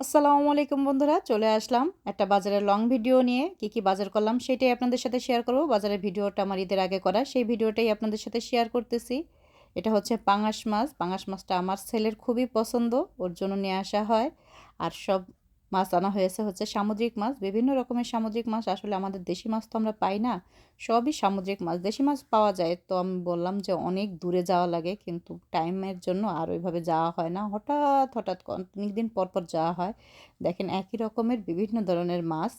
আসসালামু আলাইকুম বন্ধুরা, চলে আসলাম একটা বাজারের লং ভিডিও নিয়ে। কি কি বাজার করলাম সেটাই আপনাদের সাথে শেয়ার করব। বাজারের ভিডিওটা আমার ঈদের আগে করা, সেই ভিডিওটাই আপনাদের সাথে শেয়ার করতেছি। এটা হচ্ছে পাঙাশ মাছ। পাঙাশ মাছটা আমার ছেলের খুবই পছন্দ, ওর জন্য নিয়ে আসা হয়। আর সব মাছ আনা হয়েছে হচ্ছে সামুদ্রিক মাছ, বিভিন্ন রকমের সামুদ্রিক মাছ, আসলে আমাদের দেশি মাছ তো আমরা পাই না, সবই সামুদ্রিক মাছ, দেশি মাছ পাওয়া যায়, তো আমি বললাম যে অনেক দূরে যাওয়া লাগে, কিন্তু টাইমের জন্য আর ওইভাবে যাওয়া হয় না, হঠাৎ হঠাৎ অনেক দিন পর পর যাওয়া হয়, দেখেন একই রকমের বিভিন্ন ধরনের মাছ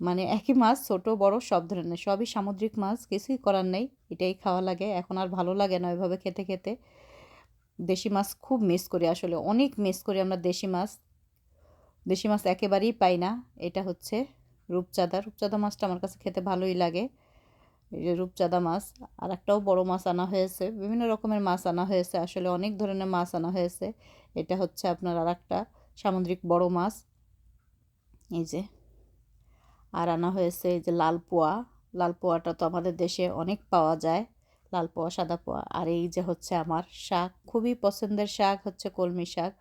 মানে একই মাছ, ছোট, বড়, সব ধরনের, সবই সামুদ্রিক মাছ, কিছুই করার নেই, এটাই খাওয়া লাগে, এখন আর ভালো লাগে না ওইভাবে খেতে খেতে, দেশি মাছ খুব মিস করি, আসলে অনেক মিস করি আমরা দেশি মাছ দেশি মাছ একেবারেই পাই না। এটা হচ্ছে রূপচাঁদা। রূপচাঁদা মাছটা আমার কাছে খেতে ভালোই লাগে। এই যে রূপচাঁদা মাছ আর একটাও বড় মাছ আনা হয়েছে। বিভিন্ন রকমের মাছ আনা হয়েছে। আসলে অনেক ধরনের মাছ আনা হয়েছে। এটা হচ্ছে আপনার আর একটা সামুদ্রিক বড় মাছ। এই যে, আর আনা হয়েছে এই যে লাল পোয়া। লাল পোয়াটা তো আমাদের দেশে অনেক পাওয়া যায়। লাল পোয়া, সাদা পোয়া। আর এই যে হচ্ছে আমার শাক। খুবই পছন্দের শাক হচ্ছে কলমি শাক।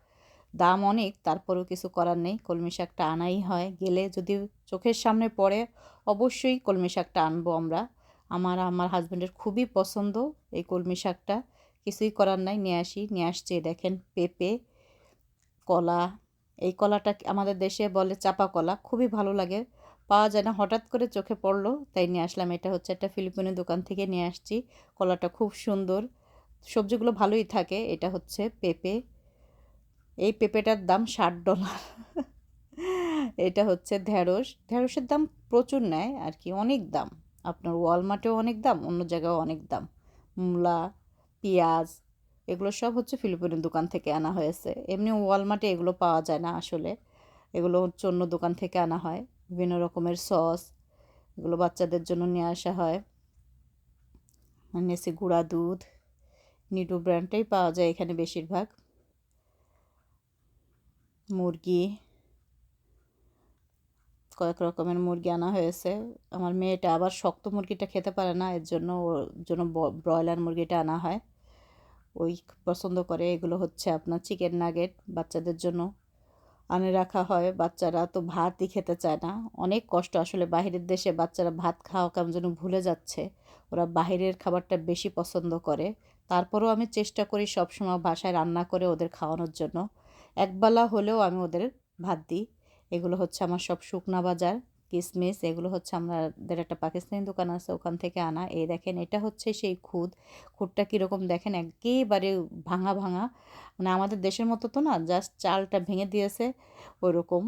দাম অনেক, তারপরেও কিছু করার নেই। কলমি শাকটা আনাই হয়। গেলে যদি চোখের সামনে পড়ে, অবশ্যই কলমি শাকটা আনব আমরা। আমার আমার হাজব্যান্ডের খুবই পছন্দ এই কলমি শাকটা। কিছুই করার নাই, নিয়ে আসি। নিয়ে আসছে, দেখেন, পেঁপে, কলা। এই কলাটা আমাদের দেশে বলে চাপা কলা। খুবই ভালো লাগে। পাওয়া যায় না, হঠাৎ করে চোখে পড়ল, তাই নিয়ে আসলাম। এটা হচ্ছে একটা ফিলিপিনো দোকান থেকে নিয়ে আসছি। কলাটা খুব সুন্দর। সবজিগুলো ভালোই থাকে। এটা হচ্ছে পেঁপে। এই পেঁপেটার দাম ষাট ডলার। এটা হচ্ছে ঢ্যাঁড়স ঢ্যাঁড়সের দাম প্রচুর নেয় আর কি, অনেক দাম। আপনার ওয়ালমার্টেও অনেক দাম, অন্য জায়গায়ও অনেক দাম। মূলা, পেঁয়াজ, এগুলো সব হচ্ছে ফিলিপিনের দোকান থেকে আনা হয়েছে। এমনি ওয়ালমার্টে এগুলো পাওয়া যায় না আসলে। এগুলো হচ্ছে অন্য দোকান থেকে আনা হয়। বিভিন্ন রকমের সস, এগুলো বাচ্চাদের জন্য নিয়ে আসা হয়। নেসি গুঁড়া দুধ নিডু ব্র্যান্ডটাই পাওয়া যায় এখানে বেশিরভাগ। মুরগি, কয়েক রকমের মুরগি আনা হয়েছে। আমার মেয়েটা আবার শক্ত মুরগিটা খেতে পারে না, এর জন্য ওর জন্য ব্রয়লার মুরগিটা আনা হয়। ওই পছন্দ করে, এগুলো হচ্ছে আপনার চিকেন নাগেট বাচ্চাদের জন্য আনে রাখা হয়। বাচ্চারা তো ভাতই খেতে চায় না। অনেক কষ্ট আসলে বাহিরের দেশে বাচ্চারা ভাত খাওয়া কেমন যেন ভুলে যাচ্ছে। ওরা বাহিরের খাবারটা বেশি পছন্দ করে। তারপরেও আমি চেষ্টা করি সবসময় বাসায় রান্না করে ওদের খাওয়ানোর জন্য। একবেলা হলেও আমি ওদের ভাত দিই। এগুলো হচ্ছে আমার সব শুকনা বাজার, কিসমিস, এগুলো হচ্ছে আমাদের একটা পাকিস্তানি দোকান আছে, ওখান থেকে আনা। এই দেখেন, এটা হচ্ছে সেই খুদ। খুদটা কীরকম দেখেন, একেবারে ভাঙা ভাঙা। মানে আমাদের দেশের মতো তো না জাস্ট চালটা ভেঙে দিয়েছে, ওরকম।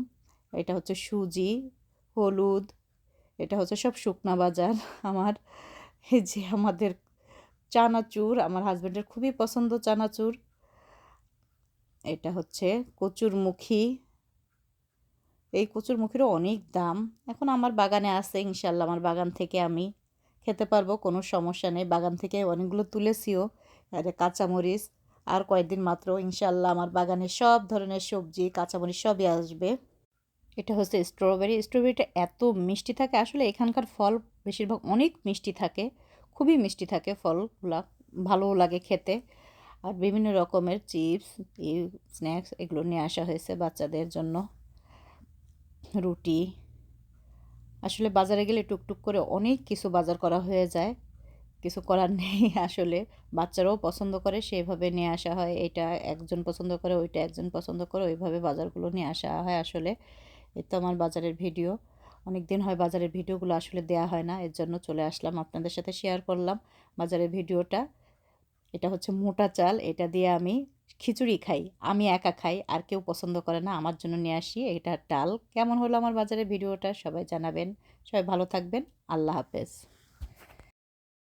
এটা হচ্ছে সুজি, হলুদ, এটা হচ্ছে সব শুকনা বাজার। আমার যে আমাদের চানাচুর, আমার হাজব্যান্ডের খুবই পছন্দ চানাচুর। এটা হচ্ছে কচুরমুখী। এই কচুরমুখীরও অনেক দাম। এখন আমার বাগানে আছে ইনশাল্লাহ আমার বাগান থেকে আমি খেতে পারব, কোনো সমস্যা নেই। বাগান থেকে অনেকগুলো তুলেছিও কাঁচামরিচ, আর কয়েকদিন মাত্র ইনশাল্লাহ আমার বাগানে সব ধরনের সবজি, কাঁচামরিচ সবই আসবে। এটা হচ্ছে স্ট্রবেরি। স্ট্রবেরিটা এত মিষ্টি থাকে, আসলে এখানকার ফল বেশিরভাগ অনেক মিষ্টি থাকে, খুবই মিষ্টি থাকে ফলগুলা, ভালোও লাগে খেতে। আর বিভিন্ন রকমের চিপস স্ন্যাক্স এগুলো নিয়ে আসা হয়েছে বাচ্চাদের জন্য। রুটি। আসলে বাজারে গেলে টুকটুক করে অনেক কিছু বাজার করা হয়ে যায়। কিছু করার নেই আসলে। বাচ্চারাও পছন্দ করে, সেভাবে নিয়ে আসা হয়। এটা একজন পছন্দ করে, ওইটা একজন পছন্দ করে, ওইভাবে বাজারগুলো নিয়ে আসা হয় আসলে। এই তো আমার বাজারের ভিডিও। অনেক দিন হয় বাজারের ভিডিওগুলো আসলে দেয়া হয় না, এর জন্য চলে আসলাম, আপনাদের সাথে শেয়ার করলাম বাজারের ভিডিওটা। এটা হচ্ছে মোটা চাল, এটা দিয়ে আমি খিচুড়ি খাই। আমি একা খাই, আর কেউ পছন্দ করে না, আমার জন্য নিয়ে আসি। এটা ডাল। কেমন হলো আমার বাজারে ভিডিওটা সবাই জানাবেন। সবাই ভালো থাকবেন। আল্লাহ হাফেজ।